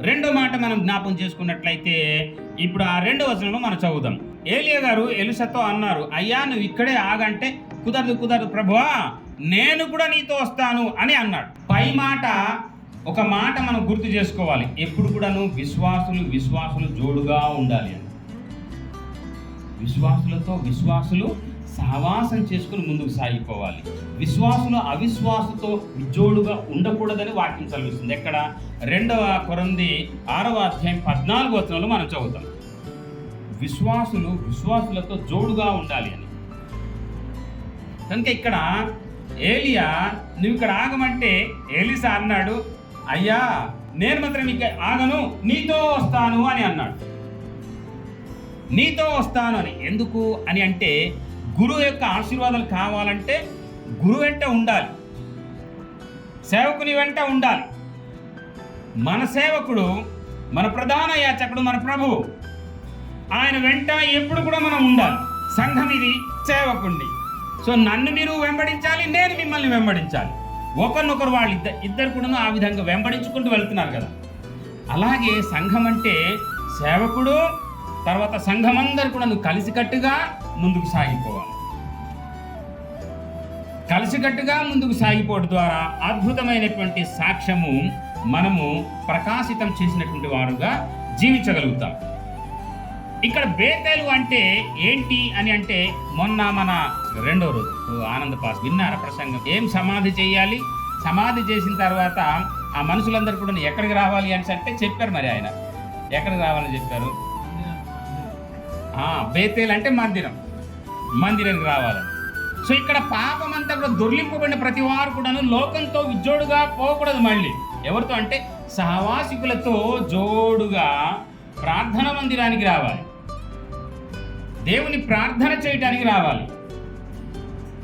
రెండో మాట మనం జ్ఞాపం చేసుకున్నట్లయితే ఇప్పుడు ఆ రెండో వచనంలో మనం చదువుదాం. ఏలియా గారు ఎలుసతో అన్నారు అయ్యా నువ్వు ఇక్కడే ఆగంటే కుదరదు కుదరదు ప్రభువా నేను కూడా నీతో వస్తాను అని అన్నాడు. పై మాట ఒక మాట మనం గుర్తు చేసుకోవాలి. ఎప్పుడు కూడా నువ్వు విశ్వాసులు విశ్వాసులు జోడుగా ఉండాలి అని. విశ్వాసులతో విశ్వాసులు సహవాసం చేసుకుని ముందుకు సాగిపోవాలి. విశ్వాసులు అవిశ్వాసుతో జోడుగా ఉండకూడదని వాక్యం చదివిస్తుంది. ఎక్కడ? రెండవ కొరంది ఆరవ అధ్యాయం పద్నాలుగు వచనంలో మనం చదువుతాం. విశ్వాసులు విశ్వాసులతో జోడుగా ఉండాలి అని. కనుక ఇక్కడ ఏలియా నువ్వు ఇక్కడ ఆగమంటే ఏలిసా అన్నాడు అయ్యా నేను మాత్రం నీకు ఆగను నీతో వస్తాను అని అన్నాడు. నీతో వస్తాను అని. ఎందుకు అని అంటే గురువు యొక్క ఆశీర్వాదాలు కావాలంటే గురువు వెంట ఉండాలి. సేవకుని వెంట ఉండాలి. మన సేవకుడు మన ప్రధాన యాచకుడు మన ప్రభువు. ఆయన వెంట ఎప్పుడు కూడా మనం ఉండాలి. సంఘం ఇది సేవకుణ్ణి సో నన్ను మీరు వెంబడించాలి నేను మిమ్మల్ని వెంబడించాలి. ఒకరినొకరు వాళ్ళు ఇద్దరు ఇద్దరు కూడా ఆ విధంగా వెంబడించుకుంటూ వెళ్తున్నారు కదా. అలాగే సంఘం అంటే సేవకుడు తర్వాత సంఘం అందరు కూడా నువ్వు కలిసికట్టుగా ముందుకు సాగిపోవాలి. కలిసికట్టుగా ముందుకు సాగిపోవడం ద్వారా అద్భుతమైనటువంటి సాక్ష్యము మనము ప్రకాశితం చేసినటువంటి వారుగా జీవించగలుగుతాం. ఇక్కడ బేతేలు అంటే ఏంటి అని అంటే మొన్న మన రెండో రోజు. ఆనంద పాస్ విన్నార ప్రసంగం? ఏం సమాధి చేయాలి? సమాధి చేసిన తర్వాత ఆ మనుషులందరూ కూడా ఎక్కడికి రావాలి అని అంటే చెప్పారు మరి ఆయన. ఎక్కడికి రావాలని చెప్పారు? బేతేలు అంటే మందిరం. మందిరానికి రావాలని సో ఇక్కడ పాపం అంతా కూడా దొర్లింపబడిన ప్రతి వారు కూడాను లోకంతో విజోడుగా పోకూడదు మళ్ళీ. ఎవరితో అంటే సహవాసికులతో జోడుగా ప్రార్థన మందిరానికి రావాలి. దేవుని ప్రార్థన చేయడానికి రావాలి.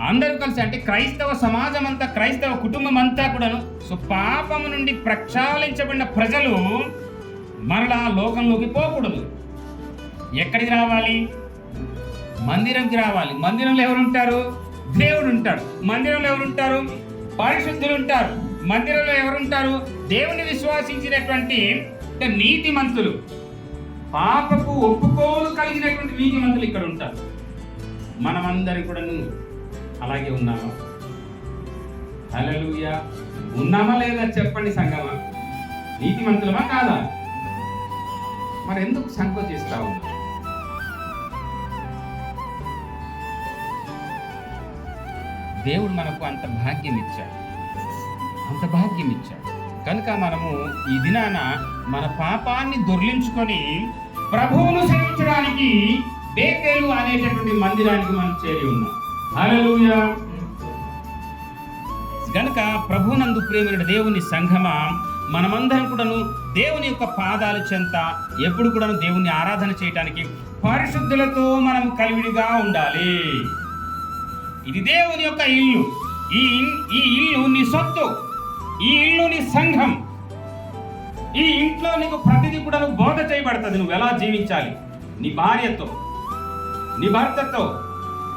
అందరూ కలిసి అంటే క్రైస్తవ సమాజం అంతా క్రైస్తవ కుటుంబం అంతా కూడాను సో పాపము నుండి ప్రక్షాళించబడిన ప్రజలు మరలా లోకంలోకి పోకూడదు. ఎక్కడికి రావాలి? మందిరంకి రావాలి. మందిరంలో ఎవరుంటారు? దేవుడు ఉంటాడు మందిరంలో ఎవరుంటారు? పరిశుద్ధులు ఉంటారు మందిరంలో ఎవరుంటారు? దేవుని విశ్వాసించినటువంటి అంటే నీతిమంతులు. పాపకు ఒప్పుకోలు కలిగినటువంటి నీతిమంతులు ఇక్కడ ఉంటారు మనమందరి కూడా అలాగే ఉన్నామా? హల్లెలూయా. ఉన్నామా లేదా చెప్పండి సంగమా? నీతి మంతులమా కాదా? మరి ఎందుకు సంకోచిస్తా ఉన్నా దేవుడు మనకు అంత భాగ్యం ఇచ్చాడు అంత భాగ్యం ఇచ్చాడు కనుక మనము ఈ దినాన మన పాపాన్ని దొర్లించుకొని ప్రభువును సేవించడానికి బేకేలు అనేటటువంటి మందిరానికి మనం చేరి ఉన్నాం. గనక ప్రభునందు ప్రేమైన దేవుని సంఘమా మనమందరం కూడాను దేవుని యొక్క పాదాల చెంత ఎప్పుడు కూడాను దేవుని ఆరాధన చేయటానికి పరిశుద్ధులతో మనం కలివిడిగా ఉండాలి. ఇది దేవుని యొక్క ఇల్లు. ఈ ఈ ఇల్లు నీ సొత్తు. ఈ ఇల్లు నీ సంఘం ఈ ఇంట్లో నీకు ప్రతిదీ కూడా బోధ చేయబడుతుంది. నువ్వు ఎలా జీవించాలి? నీ భార్యతో నీ భర్తతో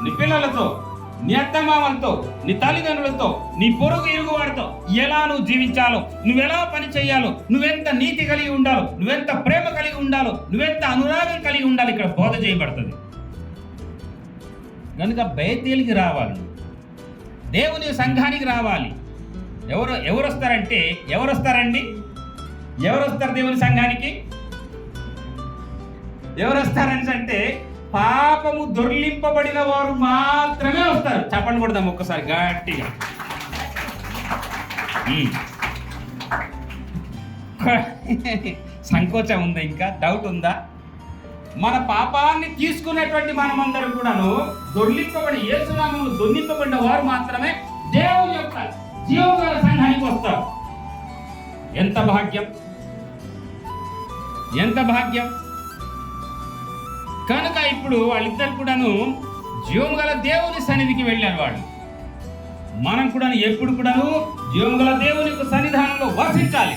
నీ పిల్లలతో నీ అత్తమామలతో నీ తల్లిదండ్రులతో నీ పొరుగు ఇరుగు వాడితో ఎలా నువ్వు జీవించాలో నువ్వెలా పని చేయాలో నువ్వెంత నీతి కలిగి ఉండాలో నువ్వెంత ప్రేమ కలిగి ఉండాలో నువ్వెంత అనురాగం కలిగి ఉండాలి ఇక్కడ బోధ చేయబడుతుంది. కనుక బయతీలికి రావాలి దేవుని సంఘానికి రావాలి. ఎవరు ఎవరు వస్తారంటే ఎవరు వస్తారండి ఎవరు వస్తారు దేవుని సంఘానికి? ఎవరు వస్తారని అంటే పాపము దొర్లింపబడిన వారు మాత్రమే వస్తారు. చెప్పండి కొడదాం ఒక్కసారి గట్టిగా. సంకోచం ఉందా ఇంకా? డౌట్ ఉందా? మన పాపాన్ని తీసుకునేటువంటి మనమందరం కూడాను దొర్లింపబడి ఏసునామంలో దొర్లింపబడిన వారు మాత్రమే దేవుని యొక్క జీవగల సంఘానికి వస్తారు ఎంత భాగ్యం? ఎంత భాగ్యం? కనుక ఇప్పుడు వాళ్ళిద్దరు కూడాను జీవం గల దేవుని సన్నిధికి వెళ్ళారు వాళ్ళు. మనం కూడా ఎప్పుడు కూడాను జీవం గల దేవుని యొక్క సన్నిధానంలో వసించాలి.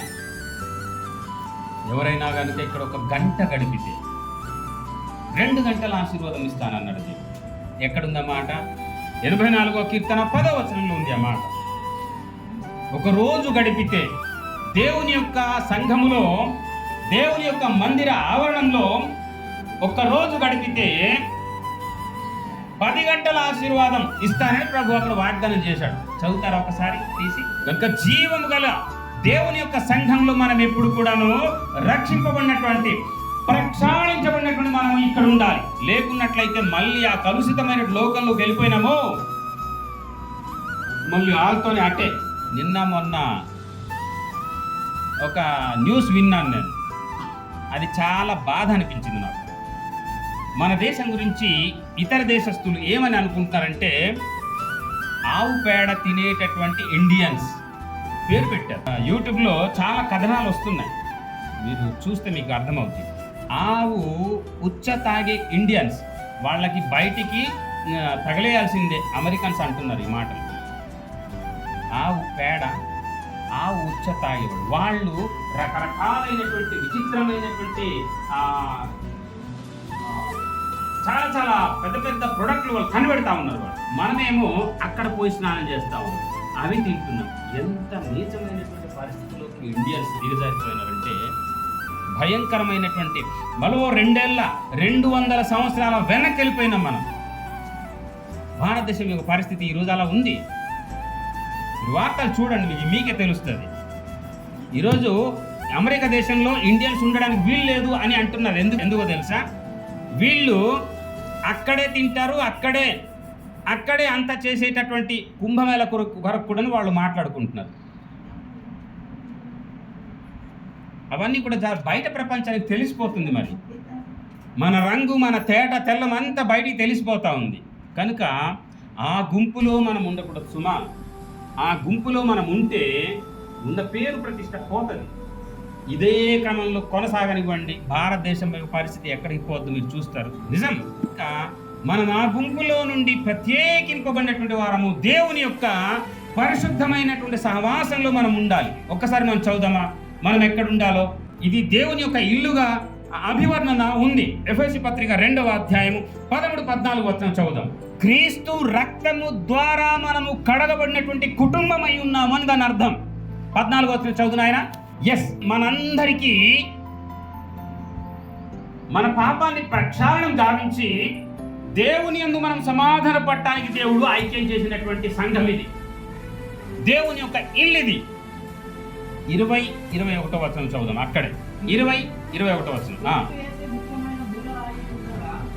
ఎవరైనా కనుక ఇక్కడ ఒక గంట గడిపితే రెండు గంటల ఆశీర్వాదం ఇస్తానన్నాడు దేవుడు. ఎక్కడుందా మాట ఎనభై నాలుగో కీర్తన పదో వచనంలో ఉంది ఆ మాట. ఒక రోజు గడిపితే దేవుని యొక్క సంఘములో దేవుని యొక్క మందిర ఆవరణంలో ఒక్క రోజు గడిపితే పది గంటల ఆశీర్వాదం ఇస్తానని ప్రభు అక్కడ వాగ్దానం చేశాడు. చదువుతారా ఒకసారి? తీసి. కనుక జీవము గల దేవుని యొక్క సంఘంలో మనం ఎప్పుడు కూడాను రక్షింపబడినటువంటి ప్రక్షాళించబడినటువంటి మనం ఇక్కడ ఉండాలి. లేకున్నట్లయితే మళ్ళీ ఆ కలుషితమైన లోకంలోకి వెళ్ళిపోయినామో మళ్ళీ వాళ్ళతోనే అట్టే నిన్న మొన్న ఒక న్యూస్ విన్నాను నేను. అది చాలా బాధ అనిపించింది నాకు. మన దేశం గురించి ఇతర దేశస్తులు ఏమని అనుకుంటారంటే ఆవు పేడ తినేటటువంటి ఇండియన్స్ పేరు పెట్టారు. యూట్యూబ్లో చాలా కథనాలు వస్తున్నాయి. మీరు చూస్తే మీకు అర్థమవుతుంది. ఆవు ఉచ్చ తాగే ఇండియన్స్ వాళ్ళకి బయటికి తగలేయాల్సిందే అమెరికన్స్ అంటున్నారు ఈ మాటలు. ఆవు పేడ ఆవు ఉచ్చ తాగేవాడు వాళ్ళు రకరకాలైనటువంటి విచిత్రమైనటువంటి చాలా చాలా పెద్ద పెద్ద ప్రొడక్ట్లు వాళ్ళు కనిపెడతా ఉన్నారు వాళ్ళు. మనమేమో అక్కడ పోయి స్నానం చేస్తాము అవి తింటున్నాం. ఎంత నీచమైనటువంటి పరిస్థితుల్లోకి ఇండియన్స్ దిగజారిపోయినారంటే భయంకరమైనటువంటి మరో రెండేళ్ళ రెండు వందల సంవత్సరాల వెనక్కి వెళ్ళిపోయినాం మనం. భారతదేశం యొక్క పరిస్థితి ఈ రోజు అలా ఉంది. వార్తలు చూడండి మీకు మీకే తెలుస్తుంది. ఈరోజు అమెరికా దేశంలో ఇండియన్స్ ఉండడానికి వీలు లేదు అని అంటున్నారు. ఎందుకు ఎందుకో తెలుసా? వీళ్ళు అక్కడే తింటారు అక్కడే అక్కడే అంత చేసేటటువంటి కుంభమేళ కొరకు కొరకు కూడా వాళ్ళు మాట్లాడుకుంటున్నారు. అవన్నీ కూడా జా- బయట ప్రపంచానికి తెలిసిపోతుంది మరి. మన రంగు మన తేట తెల్లం అంతా బయటికి తెలిసిపోతా ఉంది. కనుక ఆ గుంపులో మనం ఉండకూడదు సుమా. ఆ గుంపులో మనం ఉంటే ఉన్న పేరు ప్రతిష్ట పోతుంది. ఇదే క్రమంలో కొనసాగనివ్వండి. భారతదేశం యొక్క పరిస్థితి ఎక్కడికి పోద్దు మీరు చూస్తారు. నిజం. ఇంకా మనం ఆ గుంపులో నుండి ప్రత్యేకింపబడినటువంటి వారము దేవుని యొక్క పరిశుద్ధమైనటువంటి సహవాసంలో మనం ఉండాలి. ఒక్కసారి మనం చదుదామా మనం ఎక్కడ ఉండాలో? ఇది దేవుని యొక్క ఇల్లుగా అభివర్ణన ఉంది. ఎఫ్ఎసి పత్రిక రెండవ అధ్యాయము పదమూడు పద్నాలుగు వచ్చిన చదువుదాం. క్రీస్తు రక్తము ద్వారా మనము కడగబడినటువంటి కుటుంబం అయి ఉన్నాము అని దాని అర్థం. పద్నాలుగు వచ్చిన చదువున ఆయన ఎస్ మనందరికీ మన పాపాన్ని ప్రక్షాళనం గావించి దేవుని యందు మనం సమాధాన పడటానికి దేవుడు ఐక్యం చేసినటువంటి సంఘం ఇది. దేవుని యొక్క ఇల్లు ఇది. ఇరవై ఇరవై ఒకటో వచనం చదువుదాం అక్కడే. ఇరవై ఇరవై ఒకటో వచ్చిన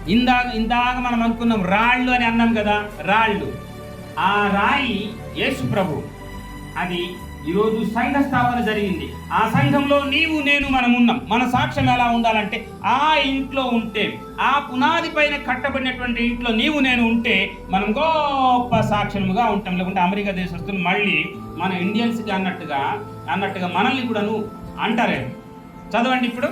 ఇందాక ఇందాక మనం అనుకున్నాం రాళ్ళు అని అన్నాం కదా రాళ్ళు. ఆ రాయి యేసు ప్రభు. అది ఈరోజు సంఘ స్థాపన జరిగింది. ఆ సంఘంలో నీవు నేను మనం ఉన్నాం. మన సాక్ష్యం ఎలా ఉండాలంటే ఆ ఇంట్లో ఉంటే ఆ పునాది పైన కట్టబడినటువంటి ఇంట్లో నీవు నేను ఉంటే మనం గొప్ప సాక్ష్యముగా ఉంటాం. లేకుంటే అమెరికా దేశస్తులు మళ్ళీ మన ఇండియన్స్కి అన్నట్టుగా అన్నట్టుగా మనల్ని కూడాను అంటారే చదవండి ఇప్పుడు.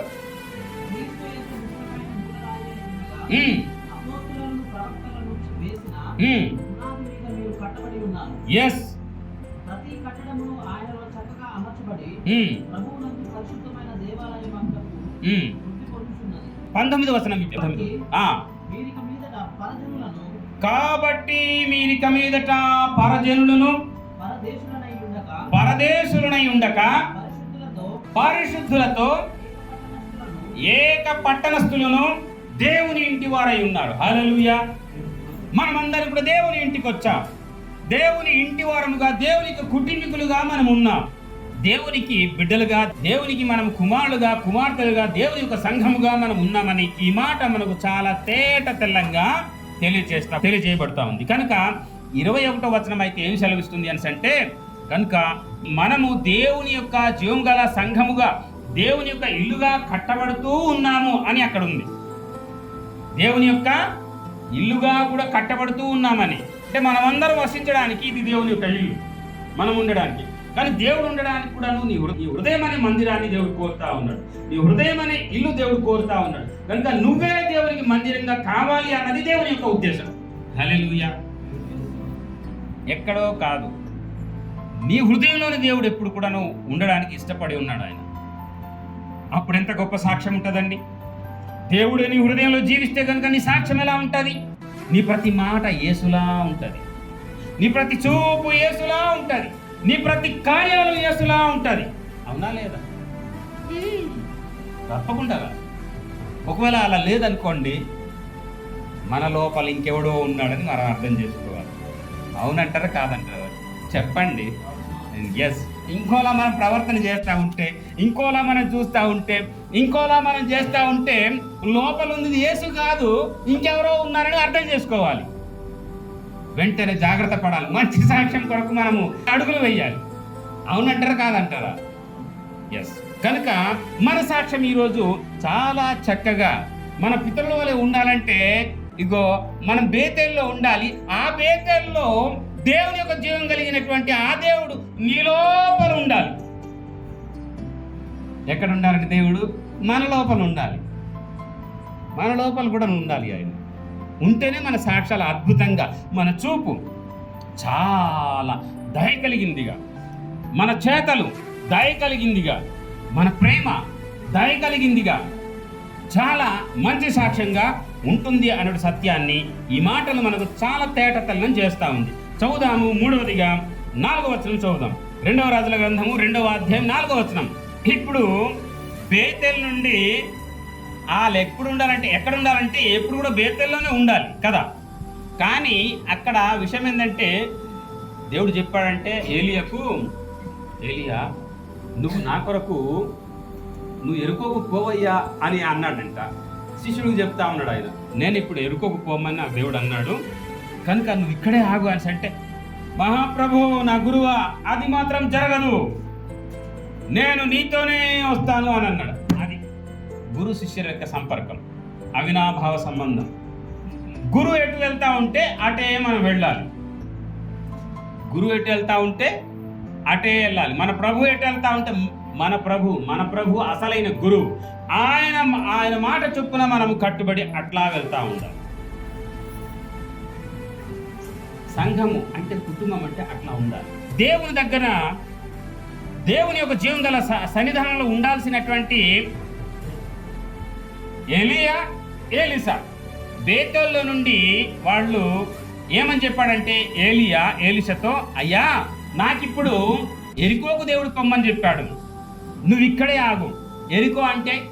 ఎస్ పంతొమ్మిది. వచనం కాబట్టి మీరిక మీదట పరజనులను పరదేశులనై ఉండక పరదేశులనై ఉండక పరిశుద్ధులతో ఏక పట్టణస్థులను దేవుని ఇంటి వారై ఉన్నారు. హలలుయ మనమందరం ఇప్పుడు దేవుని ఇంటికి వచ్చాం. దేవుని ఇంటి వారముగా దేవునికి కుటుంబీకులుగా మనం ఉన్నాం. దేవునికి బిడ్డలుగా దేవునికి మనం కుమారులుగా కుమార్తెలుగా దేవుని యొక్క సంఘముగా మనం ఉన్నామని ఈ మాట మనకు చాలా తేట తెల్లంగా తెలియజేస్తా తెలియజేయబడతా ఉంది. కనుక ఇరవై ఒకటో వచనం అయితే ఏం సెలవిస్తుంది అని అంటే కనుక మనము దేవుని యొక్క జీవం గల సంఘముగా దేవుని యొక్క ఇల్లుగా కట్టబడుతూ ఉన్నాము అని అక్కడ ఉంది దేవుని యొక్క ఇల్లుగా కూడా కట్టబడుతూ ఉన్నామని. అంటే మనమందరం వసించడానికి ఇది దేవుని యొక్క ఇల్లు. మనం ఉండడానికి. కానీ దేవుడు ఉండడానికి కూడా నీ నీ హృదయం అనే మందిరాన్ని దేవుడు కోరుతా ఉన్నాడు. నీ హృదయం అనే ఇల్లు దేవుడు కోరుతా ఉన్నాడు. కనుక నువ్వే దేవునికి మందిరంగా కావాలి అన్నది దేవుని యొక్క ఉద్దేశం. హల్లెలూయా. ఎక్కడో కాదు. నీ హృదయంలోని దేవుడు ఎప్పుడు కూడాను ఉండడానికి ఇష్టపడి ఉన్నాడు ఆయన. అప్పుడు ఎంత గొప్ప సాక్ష్యం ఉంటుందండి? దేవుడు నీ హృదయంలో జీవిస్తే కనుక నీ సాక్ష్యం ఎలా ఉంటుంది? నీ ప్రతి మాట యేసులా ఉంటుంది. నీ ప్రతి చూపు యేసులా ఉంటుంది. నీ ప్రతి కార్యాలు యేసులా ఉంటుంది. అవునా లేదా? తప్పకుండా ఒకవేళ అలా లేదనుకోండి మన లోపల ఇంకెవడో ఉన్నాడని మనం అర్థం చేసుకోవాలి. అవునంటారా కాదంటారా? చెప్పండి. ఎస్ ఇంకోలా మనం ప్రవర్తన చేస్తూ ఉంటే ఇంకోలా మనం చూస్తూ ఉంటే ఇంకోలా మనం చేస్తూ ఉంటే లోపల ఉంది యేసు కాదు ఇంకెవరో ఉన్నారని అర్థం చేసుకోవాలి. వెంటనే జాగ్రత్త పడాలి. మంచి సాక్ష్యం కొరకు మనము అడుగులు వేయాలి. అవునంటారా కాదంటారా? ఎస్ కనుక మన సాక్ష్యం ఈరోజు చాలా చక్కగా మన పితరుల వలె ఉండాలంటే ఇగో మనం బేతెల్లో ఉండాలి. ఆ బేతెల్లో దేవుని యొక్క జీవం కలిగినటువంటి ఆ దేవుడు నీలోపల ఉండాలి. ఎక్కడ ఉండాలంటే దేవుడు? మన లోపల ఉండాలి. మన లోపల కూడా ఉండాలి ఆయన. ఉంటేనే మన సాక్ష్యాలు అద్భుతంగా మన చూపు చాలా దయ కలిగిందిగా. మన చేతలు దయ కలిగిందిగా. మన ప్రేమ దయ కలిగిందిగా. చాలా మంచి సాక్ష్యంగా ఉంటుంది అనే సత్యాన్ని ఈ మాటలు మనకు చాలా తేటతల్లం చేస్తూ ఉంది. చదువుదాము మూడవదిగా నాలుగో వచనం చదువుదాం. రెండవ రాజుల గ్రంథము రెండవ అధ్యాయం నాలుగో వచనం. ఇప్పుడు బేతెల్ నుండి వాళ్ళు ఎప్పుడు ఉండాలంటే ఎక్కడ ఉండాలంటే ఎప్పుడు కూడా బేతెల్లోనే ఉండాలి కదా? కానీ అక్కడ విషయం ఏంటంటే దేవుడు చెప్పాడంటే ఏలియకు ఏలియా నువ్వు నా కొరకు నువ్వు ఎరుకోకు పోవయ్యా అని అన్నాడంట. శిష్యుడికి చెప్తా ఉన్నాడు ఆయన. నేను ఇప్పుడు ఎరుకోకు పోమని నాకు దేవుడు అన్నాడు. కనుక నువ్వు ఇక్కడే ఆగు అని అంటే మహాప్రభు నా గురువా అది మాత్రం జరగదు. నేను నీతోనే వస్తాను అని అన్నాడు. అది గురు శిష్యుల యొక్క సంపర్కం అవినాభావ సంబంధం. గురువు ఎటు వెళ్తా ఉంటే అటే మనం వెళ్ళాలి. గురువు ఎటు వెళ్తా ఉంటే అటే వెళ్ళాలి. మన ప్రభు ఎటు వెళ్తా ఉంటే మన ప్రభు మన ప్రభు అసలైన గురువు ఆయన ఆయన మాట చొప్పున మనము కట్టుబడి అట్లా వెళ్తా ఉండాలి. సంఘము అంటే కుటుంబం అంటే అట్లా ఉండాలి. దేవుని దగ్గర దేవుని యొక్క జీవం గల స- సన్నిధానంలో ఉండాల్సినటువంటి ఎలియా ఏలిసా బేతల్లో నుండి వాళ్ళు ఏమని చెప్పాడంటే ఏలియా ఏలిసతో అయ్యా నాకిప్పుడు ఎరికోకు దేవుడు కొమ్మని చెప్పాడు. నువ్వు ఇక్కడే ఆగు. ఎరికో అంటే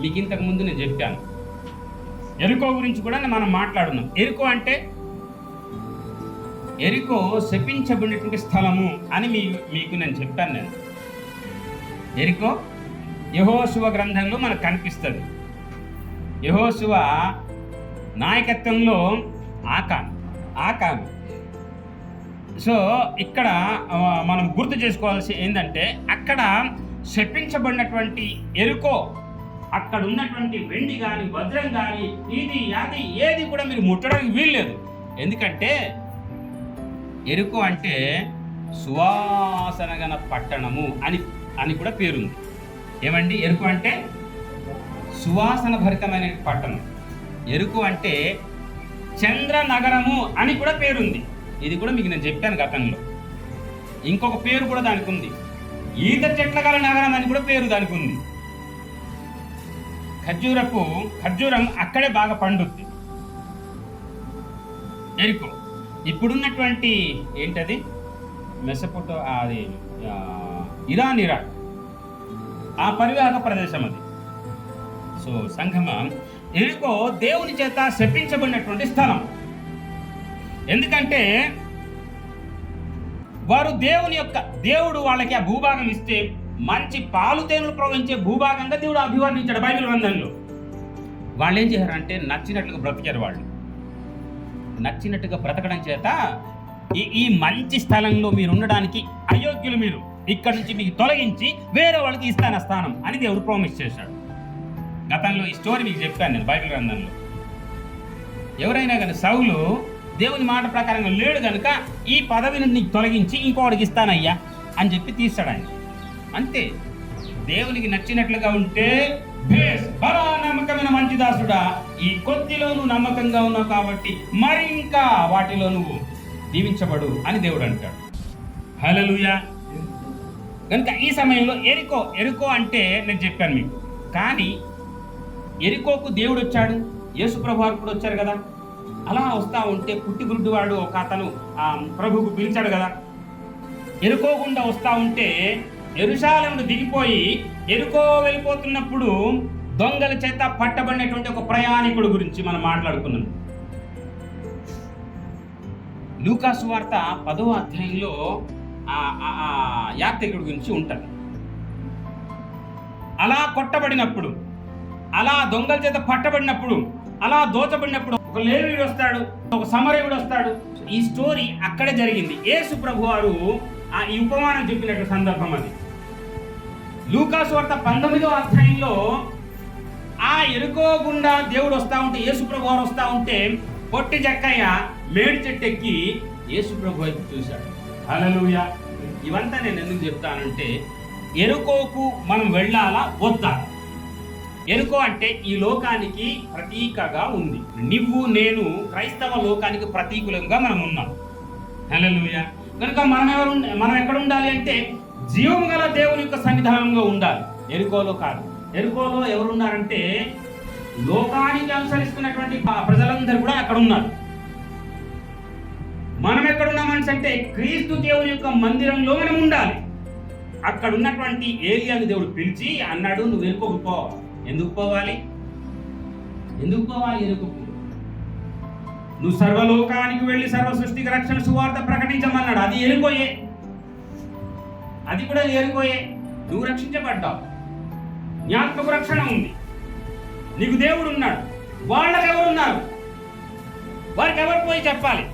మీకు ఇంతకు ముందు నేను చెప్పాను. ఎరుకో గురించి కూడా మనం మాట్లాడున్నాం. ఎరుకో అంటే ఎరికో శపించబడినటువంటి స్థలము అని మీ మీకు నేను చెప్పాను నేను. ఎరికో యహోశివ గ్రంథంలో మనకు కనిపిస్తుంది. యహోశివ నాయకత్వంలో ఆకాన్ ఆకాన్. సో ఇక్కడ మనం గుర్తు చేసుకోవాల్సి ఏంటంటే అక్కడ శపించబడినటువంటి ఎరుకో అక్కడ ఉన్నటువంటి వెండి కానీ వజ్రం కానీ ఇది అది ఏది కూడా మీరు ముట్టడానికి వీల్లేదు. ఎందుకంటే ఎరుకు అంటే సువాసనగన పట్టణము అని అని కూడా పేరుంది. ఏమండి? ఎరుకు అంటే సువాసన భరితమైన పట్టణం. ఎరుకు అంటే చంద్ర నగరము అని కూడా పేరుంది. ఇది కూడా మీకు నేను చెప్పాను గతంలో. ఇంకొక పేరు కూడా దానికి ఉంది. ఈత చెట్ల గల నగరం అని కూడా పేరు దానికి ఉంది. ఖర్జూరపు ఖర్జూరం అక్కడే బాగా పండుద్ది. ఎరుకు. ఇప్పుడున్నటువంటి ఏంటది? మెసపోటో అది ఇరాన్ ఇరాక్ ఆ పరివాహక ప్రదేశం అది. సో సంగమ ఎరుకో దేవుని చేత శపించబడినటువంటి స్థలం. ఎందుకంటే వారు దేవుని యొక్క దేవుడు వాళ్ళకి ఆ భూభాగం ఇస్తే మంచి పాలు తేనెలు ప్రవహించే భూభాగంగా దేవుడు అభివర్ణించాడు బైబిల్ గ్రంథంలో. వాళ్ళు ఏం చేశారంటే నచ్చినట్లుగా బ్రతికారు వాళ్ళు. నచ్చినట్టుగా బ్రతకడం చేత ఈ ఈ మంచి స్థలంలో మీరు ఉండడానికి అయోగ్యులు మీరు. ఇక్కడ నుంచి మీకు తొలగించి వేరే వాళ్ళకి ఇస్తాను స్థానం అని దేవుడు ప్రామిస్ చేశాడు. గతంలో ఈ స్టోరీ మీకు చెప్పాను నేను బైబిల్ గ్రంథంలో. ఎవరైనా కానీ సౌలు దేవుని మాట ప్రకారంగా లేడు కనుక ఈ పదవిని నీకు తొలగించి ఇంకోటికి ఇస్తానయ్యా అని చెప్పి తీస్తాడు ఆయన. అంతే. దేవునికి నచ్చినట్లుగా ఉంటే బేస్. ఈ కొద్దిలో నువ్వు నమ్మకంగా ఉన్నావు కాబట్టి మరి ఇంకా వాటిలో నువ్వు దీవించబడు అని దేవుడు అంటాడు. హలలుయా కనుక ఈ సమయంలో ఎరుకో ఎరుకో అంటే నేను చెప్పాను మీకు. కానీ ఎరుకోకు దేవుడు వచ్చాడు. యేసు ప్రభువారు కూడా వచ్చారు కదా. అలా వస్తా ఉంటే పుట్టి గుడ్డివాడు ఒక అతను ఆ ప్రభువుకు పిలిచాడు కదా. ఎరుకోకుండా వస్తా ఉంటే ఎరుశాలను దిగిపోయి ఎరుకో వెళ్ళిపోతున్నప్పుడు దొంగల చేత పట్టబడినటువంటి ఒక ప్రయాణికుడు గురించి మనం మాట్లాడుకున్నాం. లూకాసు వార్త పదో అధ్యాయంలో ఆ ఆ- యాత్రికుడి గురించి ఉంటుంది. అలా కొట్టబడినప్పుడు అలా దొంగల చేత పట్టబడినప్పుడు అలా దోచబడినప్పుడు ఒక లేవీడు వస్తాడు ఒక సమరయుడు వస్తాడు. ఈ స్టోరీ అక్కడే జరిగింది. యేసు ప్రభు వారు ఆ ఈ ఉపమానం చెప్పినట్టు సందర్భం అది. లూకాసు వార్త పంతొమ్మిదో అధ్యాయంలో ఆ ఎరుకో గుండా దేవుడు వస్తా ఉంటే యేసుప్రభు వారు వస్తా ఉంటే పొట్టి జక్కయ్య మేడి చెట్టు ఎక్కి యేసుప్రభు వైపు చూశాడు. హలలుయ ఇవంతా నేను ఎందుకు చెప్తానంటే ఎరుకోకు మనం వెళ్ళాలా వద్దా? ఎరుకో అంటే ఈ లోకానికి ప్రతీకగా ఉంది. నువ్వు నేను క్రైస్తవ లోకానికి ప్రతీకులంగా మనం ఉన్నాం. హలలుయ కనుక మనం ఎవరు మనం ఎక్కడ ఉండాలి అంటే జీవం గల దేవుని యొక్క సన్నిధానంలో ఉండాలి. ఎరుకోలో కాదు. ఎరుకోలో ఎవరున్నారంటే లోకానికి అనుసరిస్తున్నటువంటి ప్రజలందరూ కూడా అక్కడ ఉన్నారు మనం ఎక్కడున్నామని అంటే క్రీస్తు దేవుని యొక్క మందిరంలో మనం ఉండాలి. అక్కడ ఉన్నటువంటి ఏలియాని దేవుడు పిలిచి అన్నాడు నువ్వు ఎరుకోకు పో. ఎందుకు పోవాలి? ఎందుకు పోవాలి ఎరుకోకు? నువ్వు సర్వలోకానికి వెళ్ళి సర్వ సృష్టికి రక్షణ సువార్త ప్రకటించమన్నాడు. అది ఎరుకోయే. అది కూడా ఎరుకోయే. నువ్వు రక్షించబడ్డావు. జ్ఞాపక రక్షణ ఉంది. నీకు దేవుడు ఉన్నాడు వాళ్ళకి ఎవరు ఉన్నారు వారికి ఎవరు పోయి చెప్పాలి?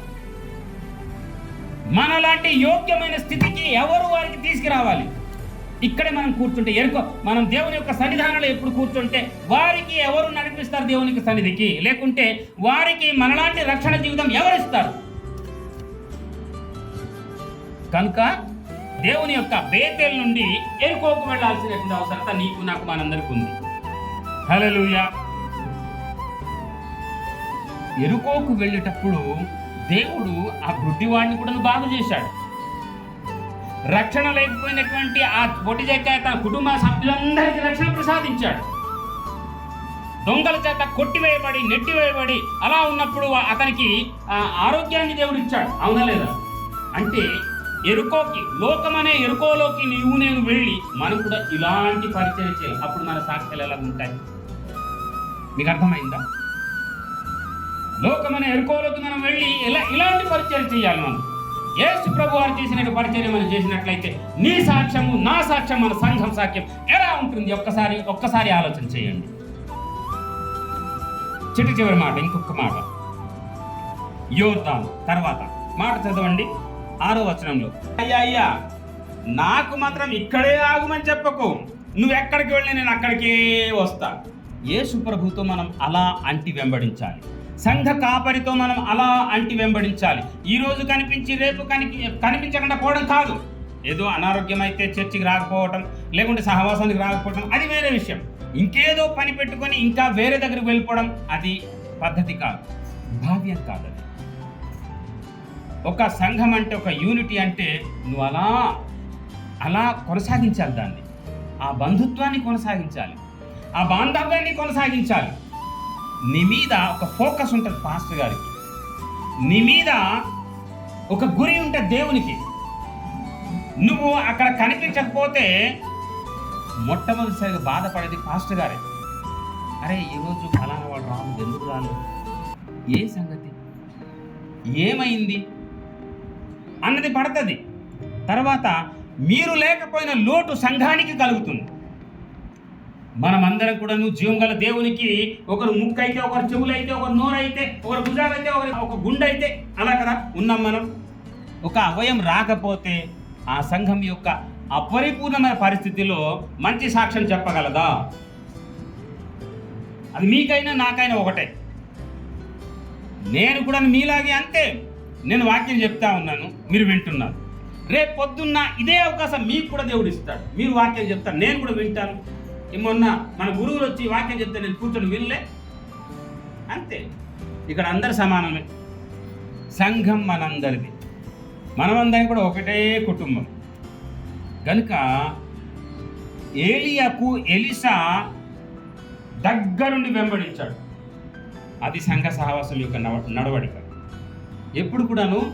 మనలాంటి యోగ్యమైన స్థితికి ఎవరు వారికి తీసుకురావాలి? ఇక్కడే మనం కూర్చుంటే ఎరుకో మనం దేవుని యొక్క సన్నిధానంలో ఎప్పుడు కూర్చుంటే వారికి ఎవరు నడిపిస్తారు దేవునికి సన్నిధికి? లేకుంటే వారికి మనలాంటి రక్షణ జీవితం ఎవరిస్తారు కనుక దేవుని యొక్క బేతేల్ నుండి ఎరుకోకు వెళ్ళాల్సినటువంటి అవసరత నీకు నాకు మనందరికి ఉంది. హల్లెలూయా. ఎరుకోకు వెళ్ళేటప్పుడు దేవుడు ఆ గుడ్డివాడిని కూడా బాగు చేశాడు. రక్షణ లేకపోయినటువంటి ఆ పొట్టి చెక్క తన కుటుంబ సభ్యులందరికీ రక్షణ ప్రసాదించాడు. దొంగల చేత కొట్టివేయబడి నెట్టివేయబడి అలా ఉన్నప్పుడు అతనికి ఆ ఆరోగ్యాన్ని దేవుడు ఇచ్చాడు. అవునా లేదా? అంటే ఎరుకోకి లోకమనే ఎరుకోలోకి నీవు నేను వెళ్ళి మనం కూడా ఇలాంటి పరిచయం చేయాలి. అప్పుడు మన సాక్ష్యాలు ఎలా ఉంటాయి? మీకు అర్థమైందా? లోకమనే ఎరుకోలోకి మనం వెళ్ళి ఇలా ఇలాంటి పరిచయం చేయాలి మనం. యేసు ప్రభు వారు చేసినట్టు పరిచయం మనం చేసినట్లయితే నీ సాక్ష్యము నా సాక్ష్యం మన సంఘం సాక్ష్యం ఎలా ఉంటుంది? ఒక్కసారి ఒక్కసారి ఆలోచన చేయండి. చిట్ట చివరి మాట ఇంకొక మాట. యోర్దాను తర్వాత. మాట చదవండి. ఆరో వచనంలో అయ్యా అయ్యా నాకు మాత్రం ఇక్కడే ఆగుమని చెప్పకు. నువ్వు ఎక్కడికి వెళ్ళి నేను అక్కడికే వస్తా. యేసు ప్రభుతో మనం అలా అంటి వెంబడించాలి. సంఘ కాపరితో మనం అలా అంటి వెంబడించాలి. ఈరోజు కనిపించి రేపు కనిపి కనిపించకుండా పోవడం కాదు. ఏదో అనారోగ్యం అయితే చర్చికి రాకపోవటం లేకుంటే సహవాసానికి రాకపోవటం అది వేరే విషయం. ఇంకేదో పని పెట్టుకొని ఇంకా వేరే దగ్గరికి వెళ్ళిపోవడం అది పద్ధతి కాదు. భావ్యం కాదు అది ఒక సంఘం అంటే ఒక యూనిటీ అంటే నువ్వు అలా అలా కొనసాగించాలి దాన్ని. ఆ బంధుత్వాన్ని కొనసాగించాలి. ఆ బాంధవ్యాన్ని కొనసాగించాలి. నీ మీద ఒక ఫోకస్ ఉంటుంది పాస్టర్ గారికి. నీ మీద ఒక గురి ఉంటుంది దేవునికి. నువ్వు అక్కడ కనిపించకపోతే మొట్టమొదటిసారిగా బాధపడేది పాస్టర్ గారే. అరే ఈరోజు ఫలానా వాడు రాదు ఎందుకు రాలేదు? ఏ సంగతి? ఏమైంది? అన్నది పడుతుంది. తర్వాత మీరు లేకపోయిన లోటు సంఘానికి కలుగుతుంది. మనమందరం కూడాను జీవం గల దేవునికి ఒకరు ముక్కు అయితే ఒకరు చెవులైతే ఒకరు నోరు అయితే ఒకరు భుజాలైతే అయితే ఒకరు ఒక గుండె అయితే అలా కదా ఉన్నాం మనం. ఒక అవయం రాకపోతే ఆ సంఘం యొక్క అపరిపూర్ణమైన పరిస్థితిలో మంచి సాక్ష్యం చెప్పగలదా? అది మీకైనా నాకైనా ఒకటే. నేను కూడా మీలాగే అంతే. నేను వాక్యం చెప్తా ఉన్నాను మీరు వింటున్నారు. రేపు పొద్దున్న ఇదే అవకాశం మీకు కూడా దేవుడు ఇస్తాడు. మీరు వాక్యం చెప్తారు నేను కూడా వింటాను. ఈ మొన్న మన గురువులు వచ్చి వాక్యం చెప్తే నేను కూర్చొని వినలే. అంతే. ఇక్కడ అందరు సమానమే. సంఘం మనందరిది. మనమందరం కూడా ఒకటే కుటుంబం. కనుక ఏలియాకు ఎలిసా దగ్గరుండి వెంబడించాడు. అది సంఘ సహవాసం యొక్క నవ నడవడిక. ఎప్పుడు కూడాను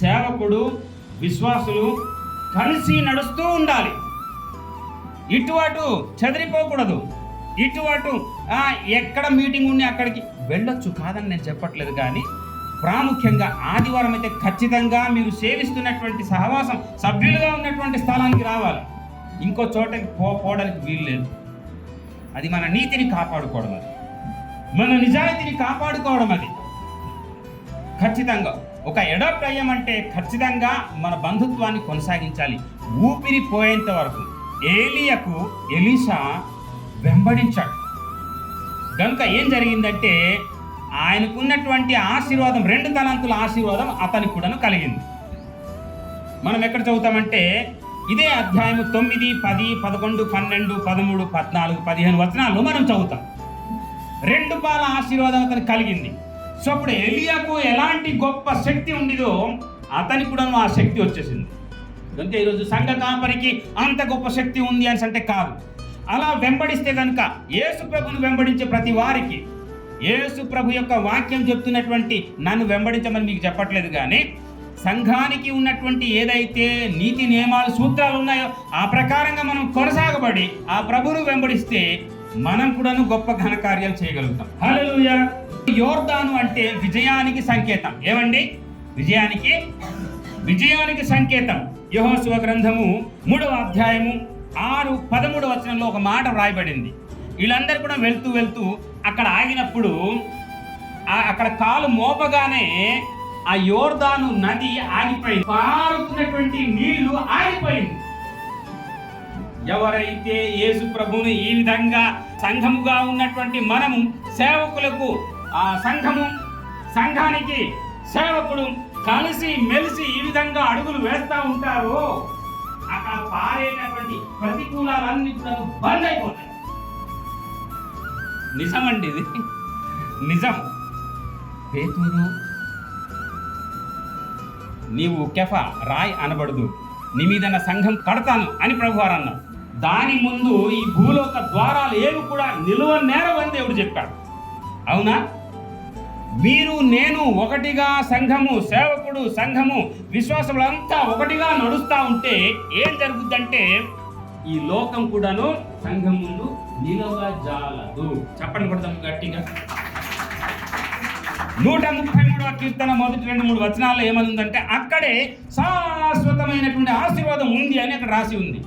సేవకుడు విశ్వాసులు కలిసి నడుస్తూ ఉండాలి. ఇటు అటు చెదిరిపోకూడదు. ఇటు అటు ఎక్కడ మీటింగ్ ఉండి అక్కడికి వెళ్ళొచ్చు కాదని నేను చెప్పట్లేదు కానీ ప్రాముఖ్యంగా ఆదివారం అయితే ఖచ్చితంగా మీరు సేవిస్తున్నటువంటి సహవాసం సభ్యులుగా ఉన్నటువంటి స్థలానికి రావాలి. ఇంకో చోటకి పో పోవడానికి వీలు లేదు. అది మన నీతిని కాపాడుకోవడం అది. మన నిజాయితీని కాపాడుకోవడం అది. ఖచ్చితంగా. ఒక ఎడాప్ట్ అయ్యామంటే ఖచ్చితంగా మన బంధుత్వాన్ని కొనసాగించాలి. ఊపిరి పోయేంత వరకు ఏలియకు ఎలీషా వెంబడించాడు. కనుక ఏం జరిగిందంటే ఆయనకున్నటువంటి ఆశీర్వాదం రెండు తలంతుల ఆశీర్వాదం అతనికి కూడాను కలిగింది. మనం ఎక్కడ చదువుతామంటే ఇదే అధ్యాయము తొమ్మిది పది పదకొండు పన్నెండు పదమూడు పద్నాలుగు పదిహేను వచనాల్లో మనం చదువుతాం. రెండు పాల ఆశీర్వాదం అతనికి కలిగింది. సో అప్పుడు ఎలియాకు ఎలాంటి గొప్ప శక్తి ఉండిదో అతనికి కూడా ఆ శక్తి వచ్చేసింది. కనుక ఈరోజు సంఘ కాపరికి అంత గొప్ప శక్తి ఉంది అని అంటే కాదు. అలా వెంబడిస్తే కనుక యేసు ప్రభును వెంబడించే ప్రతి వారికి యేసు ప్రభు యొక్క వాక్యం చెప్తున్నటువంటి నన్ను వెంబడించమని మీకు చెప్పట్లేదు కానీ సంఘానికి ఉన్నటువంటి ఏదైతే నీతి నియమాలు సూత్రాలు ఉన్నాయో ఆ ప్రకారంగా మనం కొనసాగబడి ఆ ప్రభును వెంబడిస్తే మనం కూడాను గొప్ప ఘనకార్యాలు చేయగలుగుతాం. హలో యోర్దాను అంటే విజయానికి సంకేతం. ఏమండి? విజయానికి? విజయానికి సంకేతం. యహోశివ గ్రంథము మూడవ అధ్యాయము ఆరు పదమూడవ వచనంలో ఒక మాట వ్రాయబడింది. వీళ్ళందరూ కూడా వెళ్తూ వెళ్తూ అక్కడ ఆగినప్పుడు అక్కడ కాలు మోపగానే ఆ యోర్దాను నది ఆగిపోయింది. పారుతున్నటువంటి నీళ్ళు ఆగిపోయింది. ఎవరైతే యేసు ప్రభువుని ఈ విధంగా సంఘముగా ఉన్నటువంటి మనము సేవకులకు ఆ సంఘము సంఘానికి సేవకుడు కలిసి మెలిసి ఈ విధంగా అడుగులు వేస్తా ఉంటారో. అక్కడ పారేటటువంటి ప్రతికూలాలన్నీ కూడా బంద్ అయిపోతాయి. నిజమండి ఇది. నిజం. పేతురు. నీవు కెఫ రాయ్ అనబడదు. నీ మీద నా సంఘం కడతాను అని ప్రభువారు అన్నారు దాని ముందు ఈ భూలోక ద్వారాలు ఏవి కూడా నిలువ నేరవని దేవుడు చెప్పాడు. అవునా? మీరు నేను ఒకటిగా సంఘము సేవకుడు సంఘము విశ్వాసములంతా ఒకటిగా నడుస్తూ ఉంటే ఏం జరుగుద్దంటే ఈ లోకం కూడాను సంఘం ముందు నిలవ జాలదు చెప్పండి కొడతాం గట్టిగా. నూట ముప్పై మూడవ కీర్తన మొదటి రెండు మూడు వచనాల్లో ఏమనుందంటే అక్కడే శాశ్వతమైనటువంటి ఆశీర్వాదం ఉంది అని అక్కడ రాసి ఉంది.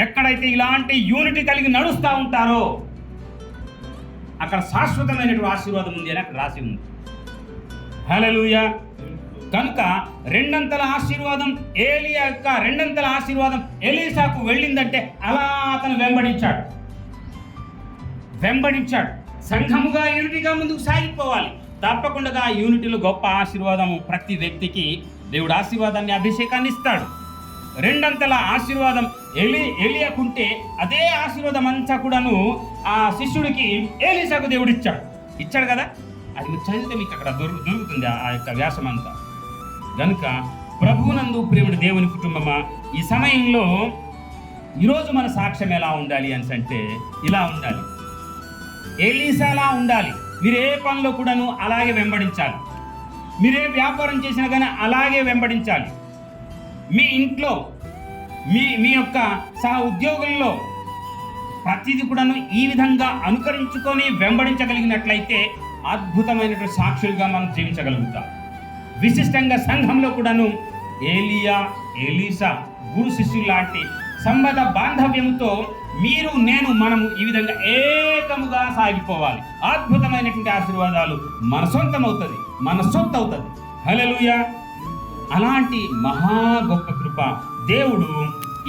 ఎక్కడైతే ఇలాంటి యూనిటీ కలిగి నడుస్తూ ఉంటారో అక్కడ శాశ్వతమైనటువంటి ఆశీర్వాదం ఉంది అని అక్కడ రాసి ఉంది. హలలుయ కనుక రెండంతల ఆశీర్వాదం ఏలియా యొక్క రెండంతల ఆశీర్వాదం ఎలీసాకు వెళ్ళిందంటే అలా అతను వెంబడించాడు. వెంబడించాడు. సంఘముగా యూనిటీగా ముందుకు సాగిపోవాలి. తప్పకుండా ఆ యూనిటీలో గొప్ప ఆశీర్వాదము ప్రతి వ్యక్తికి దేవుడు ఆశీర్వాదాన్ని అభిషేకాన్ని ఇస్తాడు. రెండంతల ఆశీర్వాదం ఎలి ఎలియకుంటే అదే ఆశీర్వాదం అంతా కూడాను ఆ శిష్యుడికి ఏలీసాకు దేవుడు ఇచ్చాడు ఇచ్చాడు కదా? అది మీరు చదివితే మీకు అక్కడ దొరుకు దొరుకుతుంది ఆ- యొక్క వ్యాసం అంతా కనుక ప్రభువునందు ప్రేముడు దేవుని కుటుంబమా? ఈ సమయంలో ఈరోజు మన సాక్ష్యం ఎలా ఉండాలి అని అంటే ఇలా ఉండాలి. ఏలీసాలా ఉండాలి. మీరు ఏ పనిలో కూడాను అలాగే వెంబడించాలి. మీరే వ్యాపారం చేసినా కానీ అలాగే వెంబడించాలి. మీ ఇంట్లో మీ మీ యొక్క సహ ఉద్యోగుల్లో ప్రతిదీ కూడాను ఈ విధంగా అనుకరించుకొని వెంబడించగలిగినట్లయితే అద్భుతమైనటువంటి సాక్షులుగా మనం జీవించగలుగుతాం. విశిష్టంగా సంఘంలో కూడాను ఏలియా ఏలీసా గురు శిష్యులు లాంటి సంబంధ బాంధవ్యంతో మీరు నేను మనము ఈ విధంగా ఏకముగా సాగిపోవాలి. అద్భుతమైనటువంటి ఆశీర్వాదాలు మన సొంతం అవుతుంది మన సొంత అవుతుంది హల్లెలూయా. అలాంటి మహా గొప్ప కృప దేవుడు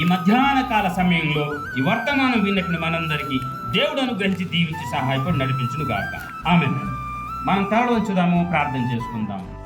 ఈ మధ్యాహ్న కాల సమయంలో ఈ వర్తమానం విన్నటువంటి మనందరికీ దేవుడు అనుగ్రహించి దీవించి సహాయపడి నడిపించును గాక ఆమె మనం తరడ వచ్చుదాము ప్రార్థన చేసుకుందాము.